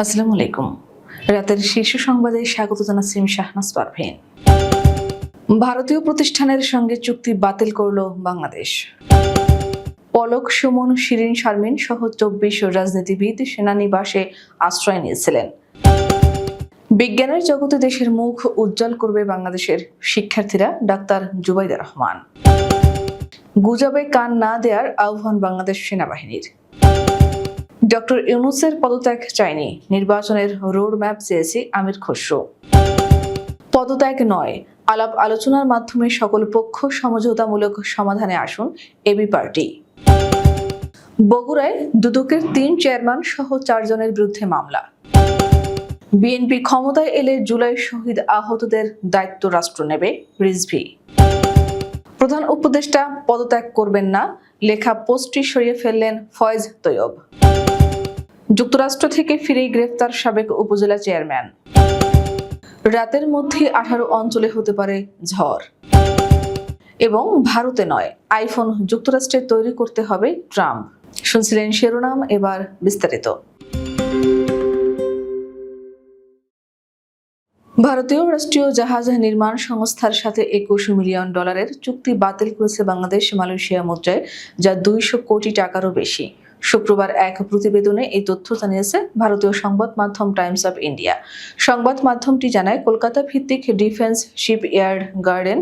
আসসালামু আলাইকুম। রাতের শীর্ষ সংবাদে স্বাগত জানাচ্ছি আমি শাহনাজ পারভীন। ভারতীয় প্রতিষ্ঠানের সঙ্গে চুক্তি বাতিল করল বাংলাদেশ। পলক, সুমন, শিরিন শারমিন সহ চব্বিশ রাজনীতিবিদ সেনানিবাসে আশ্রয় নিয়েছিলেন। বিজ্ঞানের জগতে দেশের মুখ উজ্জ্বল করবে বাংলাদেশের শিক্ষার্থীরা ডাক্তার জুবাইদা রহমান। গুজবে কান না দেওয়ার আহ্বান বাংলাদেশ সেনাবাহিনীর। ডক্টর ইউনুসের পদত্যাগ চাইনি নির্বাচনের রোড ম্যাপ চেয়েছে আমির খসরু। পদত্যাগ নয়। আলাপ আলোচনার মাধ্যমে সকল পক্ষ সমঝোতামূলক সমাধানে আসুন এবি পার্টি। বগুড়ায় দুদকের তিন চেয়ারম্যান সহ চারজনের বিরুদ্ধে মামলা। বিএনপি ক্ষমতায় এলে জুলাই শহীদ আহতদের দায়িত্ব রাষ্ট্র নেবে রিজভি। প্রধান উপদেষ্টা পদত্যাগ করবেন না, লেখা পোস্টটি সরিয়ে ফেললেন ফয়েজ তৈয়ব। যুক্তরাষ্ট্র থেকে ফিরেই গ্রেফতার সাবেক উপজেলা চেয়ারম্যান। রাতের মধ্যে আঠারো অঞ্চলে হতে পারে ঝড়। এবং ভারতে নয়, আইফোন যুক্তরাষ্ট্রে তৈরি করতে হবে ট্রাম্প। শুনছিলেন শিরোনাম, এবার বিস্তারিত। ভারতীয় রাষ্ট্রীয় জাহাজ নির্মাণ সংস্থার সাথে একুশ মিলিয়ন ডলারের চুক্তি বাতিল করেছে বাংলাদেশ মালয়েশিয়া মুদ্রায় যা দুইশো কোটি টাকারও বেশি। শুক্রবার এক প্রতিবেদনে এই তথ্য জানিয়েছে ভারতীয় সংবাদ মাধ্যম টাইমস অফ ইন্ডিয়া। সংবাদ মাধ্যমটি জানায়, কলকাতা ভিত্তিক defence shipyard garden,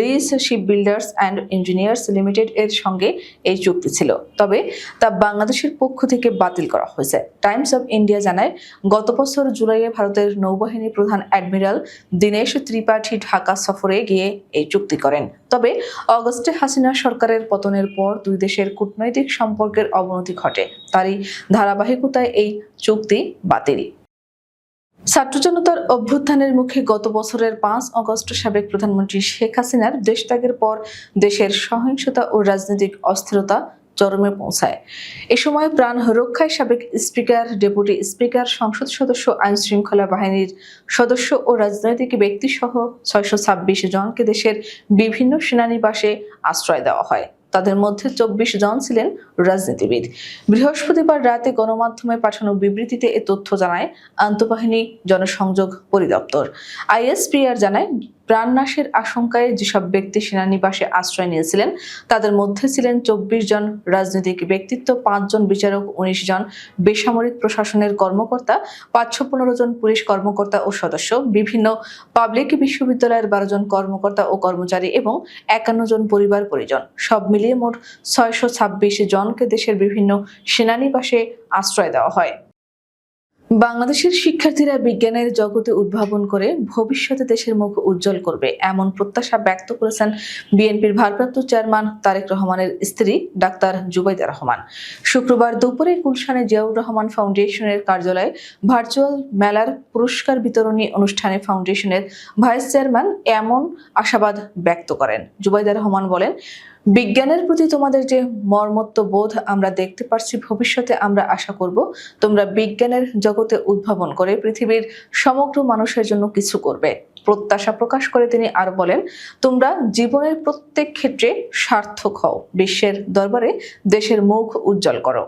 reach shipbuilders and engineers limited এর সঙ্গে এই চুক্তি ছিল। তবে তা বাংলাদেশের পক্ষ থেকে বাতিল করা হয়েছে। টাইমস অফ ইন্ডিয়া জানায়, গত বছর জুলাইয়ে ভারতের নৌবাহিনী প্রধান অ্যাডমিরাল দীনেশ ত্রিপাঠী ঢাকা সফরে গিয়ে এই চুক্তি করেন। তবে অগস্টে হাসিনা সরকারের পতনের পর দুই দেশের কূটনৈতিক সম্পর্কের অবনতি ঘটে। তারই ধারাবাহিকতায় এই চুক্তি বাতিল। ছাত্র জনতার অভ্যুত্থানের মুখে গত বছরের পাঁচ অগস্ট সাবেক প্রধানমন্ত্রী শেখ হাসিনার দেশত্যাগের পর দেশের সহিংসতা ও রাজনৈতিক অস্থিরতা চরমে পৌঁছায়। এ সময় প্রাণ রক্ষায় সাবেক স্পিকার, ডেপুটি স্পিকার, সংসদ সদস্য, আইন শৃঙ্খলা বাহিনীর সদস্য ও রাজনৈতিক ব্যক্তি সহ ছয়শো ছাব্বিশ জনকে দেশের বিভিন্ন সেনানিবাসে আশ্রয় দেওয়া হয়। তাদের মধ্যে চব্বিশ জন ছিলেন রাজনীতিবিদ। বৃহস্পতিবার রাতে গণমাধ্যমে পাঠানো বিবৃতিতে এ তথ্য জানায় আন্তঃবাহিনী জনসংযোগ পরিদপ্তর। আইএসপিআর জানায়, প্রাণনাশের আশঙ্কায় যেসব ব্যক্তি সেনানিবাসে আশ্রয় নিয়েছিলেন, তাদের মধ্যে ছিলেন চব্বিশ জন রাজনৈতিক ব্যক্তিত্ব পাঁচজন বিচারক, উনিশ জন বেসামরিক প্রশাসনের কর্মকর্তা, পাঁচশো পনেরো জন পুলিশ কর্মকর্তা ও সদস্য, বিভিন্ন পাবলিক বিশ্ববিদ্যালয়ের বারো জন কর্মকর্তা ও কর্মচারী এবং একান্ন জন পরিবার পরিজন সব মিলিয়ে মোট ছয়শো ছাব্বিশ জনকে দেশের বিভিন্ন সেনানিবাসে আশ্রয় দেওয়া হয়। বাংলাদেশের শিক্ষার্থীরা বিজ্ঞানের জগতে উদ্ভাবন করে ভবিষ্যতে দেশের মুখ উজ্জ্বল করবে এমন প্রত্যাশা ব্যক্ত করেছেন বিএনপির ভারপ্রাপ্ত চেয়ারম্যান তারেক রহমানের স্ত্রী ডাক্তার জুবাইদা রহমান। শুক্রবার দুপুরে গুলশানে জিয়াউর রহমান ফাউন্ডেশনের কার্যালয়ে ভার্চুয়াল মেলার পুরস্কার বিতরণী অনুষ্ঠানে ফাউন্ডেশনের ভাইস চেয়ারম্যান এমন আশাবাদ ব্যক্ত করেন। জুবাইদা রহমান বলেন বিজ্ঞানের প্রতি তোমাদের যে মর্মত্ব বোধ আমরা দেখতে পারছি, ভবিষ্যতে আমরা আশা করব তোমরা বিজ্ঞানের জগতে উদ্ভাবন করে পৃথিবীর সমগ্র মানুষের জন্য কিছু করবে। প্রত্যাশা প্রকাশ করে তিনি আরও বলেন, তোমরা জীবনের প্রত্যেক ক্ষেত্রে সার্থক হও। বিশ্বের দরবারে দেশের মুখ উজ্জ্বল করো।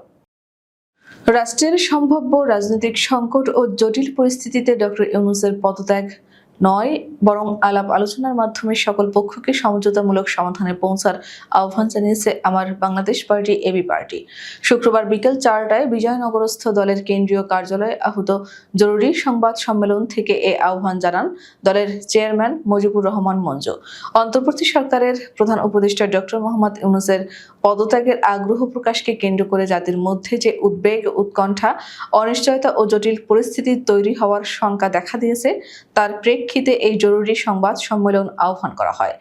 রাষ্ট্রের সম্ভাব্য রাজনৈতিক সংকট ও জটিল পরিস্থিতিতে ডক্টর ইউনুসের পদত্যাগ নয়, বরং আলাপ আলোচনার মাধ্যমে সকল পক্ষকে সমঝোতামূলক সমাধানে পৌঁছার আহ্বান জানিয়েছে আমার বাংলাদেশ পার্টি, এবি পার্টি। শুক্রবার বিকেল চারটায় বিজয়নগরস্থ দলের কেন্দ্রীয় কার্যালয়ে আহত জরুরি সংবাদ সম্মেলন থেকে এ আহ্বান জানান দলের চেয়ারম্যান মুজিবুর রহমান মঞ্জু। অন্তর্বর্তী সরকারের প্রধান উপদেষ্টা ডক্টর মোহাম্মদ ইউনুসের পদত্যাগের আগ্রহ প্রকাশকে কেন্দ্র করে জাতির মধ্যে যে উদ্বেগ, উৎকণ্ঠা, অনিশ্চয়তা ও জটিল পরিস্থিতি তৈরি হওয়ার শঙ্কা দেখা দিয়েছে, তার প্রেক্ষিতে এই জরুরি সংবাদ সম্মেলন আহ্বান করা হয়।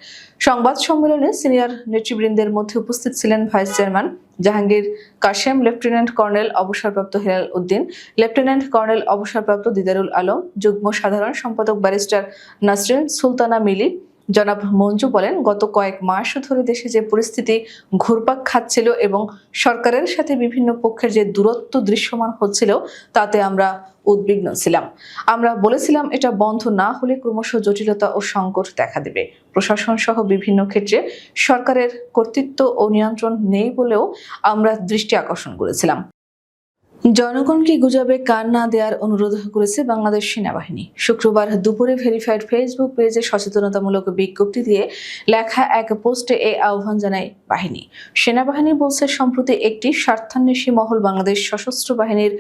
সংবাদ সম্মেলনে সিনিয়র নেতৃবৃন্দের মধ্যে উপস্থিত ছিলেন vice chairman Jahangir Kashem, lieutenant colonel অবসরপ্রাপ্ত হেলাল উদ্দিন, লেফটেন্যান্ট কর্নেল অবসরপ্রাপ্ত দিদারুল আলম, যুগ্ম সাধারণ সম্পাদক ব্যারিস্টার নাসরিন সুলতানা মিলি জনাব মঞ্জু বলেন, গত কয়েক মাস ধরে দেশে যে পরিস্থিতি ঘুরপাক খাচ্ছিল এবং সরকারের সাথে বিভিন্ন পক্ষের যে দূরত্ব দৃশ্যমান হচ্ছিল, তাতে আমরা উদ্বিগ্ন ছিলাম। আমরা বলেছিলাম এটা বন্ধ না হলে ক্রমশ জটিলতা ও সংকট দেখা দেবে। প্রশাসন সহ বিভিন্ন ক্ষেত্রে সরকারের কর্তৃত্ব ও নিয়ন্ত্রণ নেই বলেও আমরা দৃষ্টি আকর্ষণ করেছিলাম। জনগণকে গুজবে কান না দেওয়ার অনুরোধ করেছে বাংলাদেশ সেনাবাহিনী। শুক্রবার দুপুরে ভেরিফাইড ফেসবুক পেজে সচেতনতামূলক বিজ্ঞপ্তি দিয়ে লেখা এক পোস্টে এ আহ্বান জানায় বাহিনী। সেনাবাহিনী বলছে, সম্প্রতি একটি স্বার্থান্বেষী মহল বাংলাদেশ সশস্ত্র বাহিনীর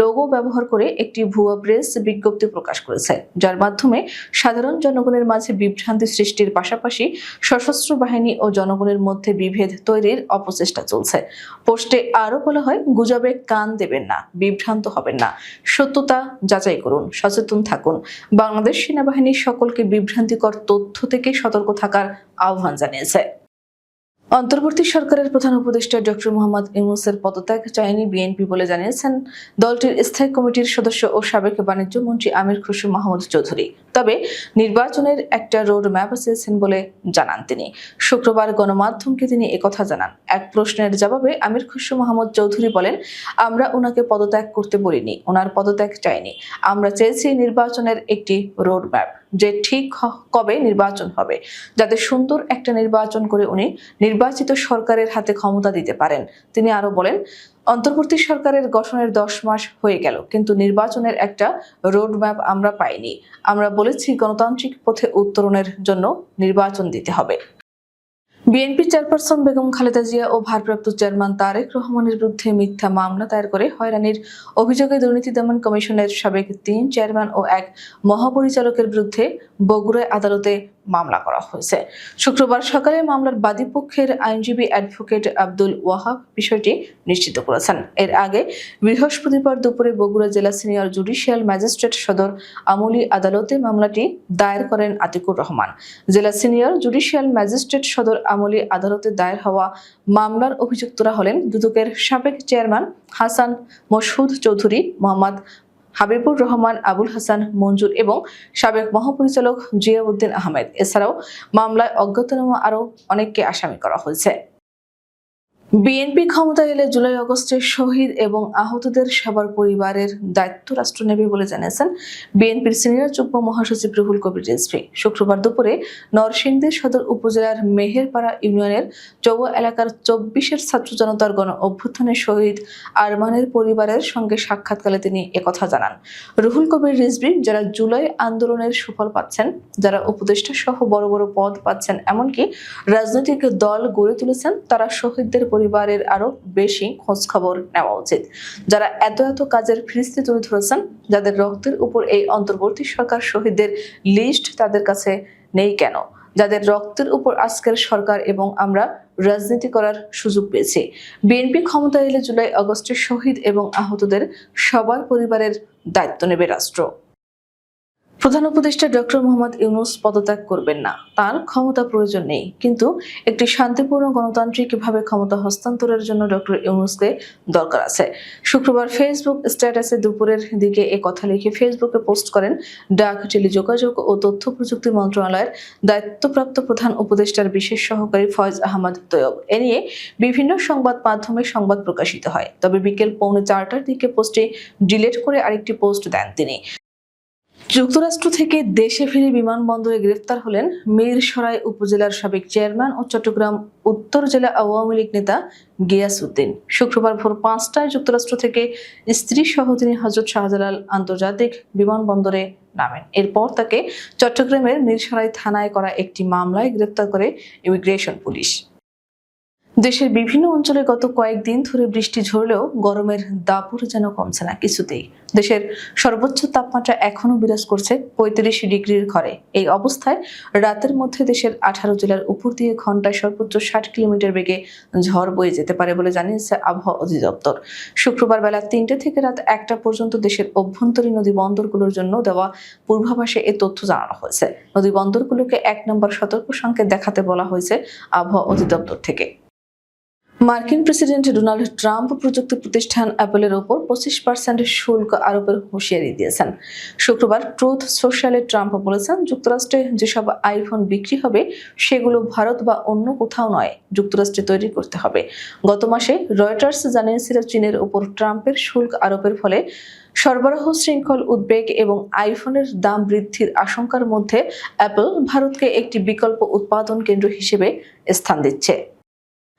লোগো ব্যবহার করে একটি ভুয়া প্রেস বিজ্ঞপ্তি প্রকাশ করেছে। যার মাধ্যমে সাধারণ জনগণের মাঝে বিভ্রান্তি সৃষ্টির পাশাপাশি সশস্ত্র বাহিনী ও জনগণের মধ্যে বিভেদ তৈরির অপচেষ্টা চলছে। পোস্টে আরও বলা হয়, গুজবে কান দেবেন না, বিভ্রান্ত হবেন না। সত্যতা যাচাই করুন, সচেতন থাকুন। বাংলাদেশ সেনাবাহিনীর সকলকে বিভ্রান্তিকর তথ্য থেকে সতর্ক থাকার আহ্বান জানিয়েছে। অন্তর্বর্তী সরকারের প্রধান উপদেষ্টা ডক্টর মোহাম্মদ ইউনুসের পদত্যাগ চায়নি বিএনপি বলে জানিয়েছেন। দলটির স্থায়ী কমিটির সদস্য ও সাবেক বাণিজ্য মন্ত্রী আমির খুশু মাহমুদ চৌধুরী। তবে নির্বাচনের একটা রোড ম্যাপ চেয়েছেন বলে জানান তিনি। শুক্রবার গণমাধ্যমকে তিনি একথা জানান। এক প্রশ্নের জবাবে আমির খুশু মাহমুদ চৌধুরী বলেন, আমরা ওনাকে পদত্যাগ করতে বলিনি ওনার পদত্যাগ চাইনি। আমরা চেয়েছি নির্বাচনের একটি রোড ম্যাপ যে ঠিক কবে নির্বাচন হবে, যাতে সুন্দর একটা নির্বাচন করে উনি নির্বাচিত সরকারের হাতে ক্ষমতা দিতে পারেন। তিনি আরও বলেন অন্তর্বর্তী সরকারের গঠনের দশ মাস হয়ে গেল, কিন্তু নির্বাচনের একটা রোড ম্যাপ আমরা পাইনি। আমরা বলেছি গণতান্ত্রিক পথে উত্তরণের জন্য নির্বাচন দিতে হবে। বিএনপি চেয়ারপারসন বেগম খালেদা জিয়া ও ভারপ্রাপ্ত চেয়ারম্যান তারেক রহমানের বিরুদ্ধে মিথ্যা মামলা দায়ের করে হয়রানির অভিযোগে দুর্নীতি দমন কমিশনের সাবেক তিন চেয়ারম্যান ও এক মহাপরিচালকের বিরুদ্ধে বগুড়ায় আদালতে মামলা করা হয়েছে। শুক্রবার সকালে মামলার বাদীপক্ষের আইনজীবী অ্যাডভোকেট আব্দুল ওয়াহাব বিষয়টি নিশ্চিত করেছেন। এর আগে বৃহস্পতিবার দুপুরে বগুড়া জেলা সিনিয়র জুডিশিয়াল ম্যাজিস্ট্রেট সদর আমলি আদালতে মামলাটি দায়ের করেন আতিকুর রহমান। জেলা সিনিয়র জুডিশিয়াল ম্যাজিস্ট্রেট সদর আমলি আদালতে দায়ের হওয়া মামলার অভিযুক্তরা হলেন দুদকের সাবেক চেয়ারম্যান হাসান মসহুদ চৌধুরী, মোহাম্মদ হাবিবুর রহমান, আবুল হাসান, মঞ্জুর এবং সাবেক মহাপরিচালক জিয়াউদ্দিন আহমেদ। এছাড়াও মামলায় অজ্ঞাতনামা আরও অনেককে আসামি করা হয়েছে। বিএনপি ক্ষমতায় এলে জুলাই আগস্টে শহীদ এবং আহতদের সবার পরিবারের দায়িত্ব রাষ্ট্র নেবে বলে জানিয়েছেন বিএনপির সিনিয়র যুগ্ম মহাসচিব রুহুল কবির রিজভী। শুক্রবার দুপুরে নরসিংদী সদর উপজেলার মেহেরপাড়া ইউনিয়নের চৌয়া এলাকার চব্বিশের ছাত্র জনতার গণ অভ্যুত্থানে শহীদ আরমানের পরিবারের সঙ্গে সাক্ষাৎকালে তিনি একথা জানান। রুহুল কবির রিজভী যারা জুলাই আন্দোলনের সুফল পাচ্ছেন, যারা উপদেষ্টা সহ বড় বড় পদ পাচ্ছেন, এমনকি রাজনৈতিক দল গড়ে তুলেছেন, তারা শহীদদের পরিবারের আরও বেশি খোঁজ খবর নেওয়া উচিত। যারা এত এত কাজের ফিরিস্তি তুলে ধরেছেন, যাদের রক্তের উপর এই অন্তর্বর্তী সরকার শহীদদের লিস্ট তাদের কাছে নেই কেন? যাদের রক্তের উপর আজকের সরকার এবং আমরা রাজনীতি করার সুযোগ পেয়েছি। বিএনপি ক্ষমতা এলে জুলাই আগস্টে শহীদ এবং আহতদের সবার পরিবারের দায়িত্ব নেবে রাষ্ট্র। প্রধান উপদেষ্টা ডক্টর মোহাম্মদ ইউনুস পদত্যাগ করবেন না। তার ক্ষমতা প্রয়োজন নেই। কিন্তু একটি শান্তিপূর্ণ গণতান্ত্রিকভাবে ক্ষমতা হস্তান্তরের জন্য ডক্টর ইউনুসকে দরকার আছে। শুক্রবার ফেসবুক স্ট্যাটাসে দুপুরের দিকে এ কথা লিখে ফেসবুকে পোস্ট করেন ডাক, টেলিযোগাযোগ ও তথ্য প্রযুক্তি মন্ত্রণালয়ের দায়িত্বপ্রাপ্ত প্রধান উপদেষ্টার বিশেষ সহকারী ফয়জ আহমদ তৈয়ব। এ নিয়ে বিভিন্ন সংবাদ মাধ্যমে সংবাদ প্রকাশিত হয়। তবে বিকেল পৌনে চারটার দিকে পোস্টটি ডিলিট করে আরেকটি পোস্ট দেন তিনি। যুক্তরাষ্ট্র থেকে দেশে ফিরে বিমানবন্দরে গ্রেফতার হলেন মিরসরাই উপজেলার সাবেক চেয়ারম্যান ও চট্টগ্রাম উত্তর জেলা আওয়ামী লীগ নেতা গিয়াসউদ্দিন। শুক্রবার ভোর পাঁচটায় যুক্তরাষ্ট্র থেকে স্ত্রী সহ তিনি হজরত শাহজালাল আন্তর্জাতিক বিমানবন্দরে নামেন। এরপর তাকে চট্টগ্রামের মিরসরাই থানায় করা একটি মামলায় গ্রেফতার করে ইমিগ্রেশন পুলিশ। দেশের বিভিন্ন অঞ্চলে গত কয়েকদিন ধরে বৃষ্টি ঝরলেও গরমের দাপট যেন কমছে না কিছুতেই। দেশের সর্বোচ্চ তাপমাত্রা এখনও বিরাজ করছে পঁয়ত্রিশ ডিগ্রির ঘরে। এই অবস্থায় রাতের মধ্যে দেশের আঠারো জেলার উপর দিয়ে ঘন্টায় সর্বোচ্চ ষাট কিলোমিটার বেগে ঝড় বয়ে যেতে পারে বলে জানিয়েছে আবহাওয়া অধিদপ্তর। শুক্রবার বেলা তিনটে থেকে রাত একটা পর্যন্ত দেশের অভ্যন্তরীণ নদী বন্দরগুলোর জন্য দেওয়া পূর্বাভাসে এ তথ্য জানানো হয়েছে। নদী বন্দরগুলোকে এক নম্বর সতর্ক সংকেত দেখাতে বলা হয়েছে আবহাওয়া অধিদপ্তর থেকে। মার্কিন প্রেসিডেন্ট ডোনাল্ড ট্রাম্প প্রযুক্তি প্রতিষ্ঠান অ্যাপলের ওপর পঁচিশ পার্সেন্ট শুল্ক আরোপের হুঁশিয়ারি দিয়েছেন। শুক্রবার ট্রুথ সোশ্যালে ট্রাম্প বলেছেন, যুক্তরাষ্ট্রে যেসব আইফোন বিক্রি হবে, সেগুলো ভারত বা অন্য কোথাও নয়, যুক্তরাষ্ট্রে তৈরি করতে হবে। গত মাসে রয়টার্স জানিয়েছিল চীনের ওপর ট্রাম্পের শুল্ক আরোপের ফলে সরবরাহ শৃঙ্খল উদ্বেগ এবং আইফোনের দাম বৃদ্ধির আশঙ্কার মধ্যে অ্যাপল ভারতকে একটি বিকল্প উৎপাদন কেন্দ্র হিসেবে স্থান দিচ্ছে।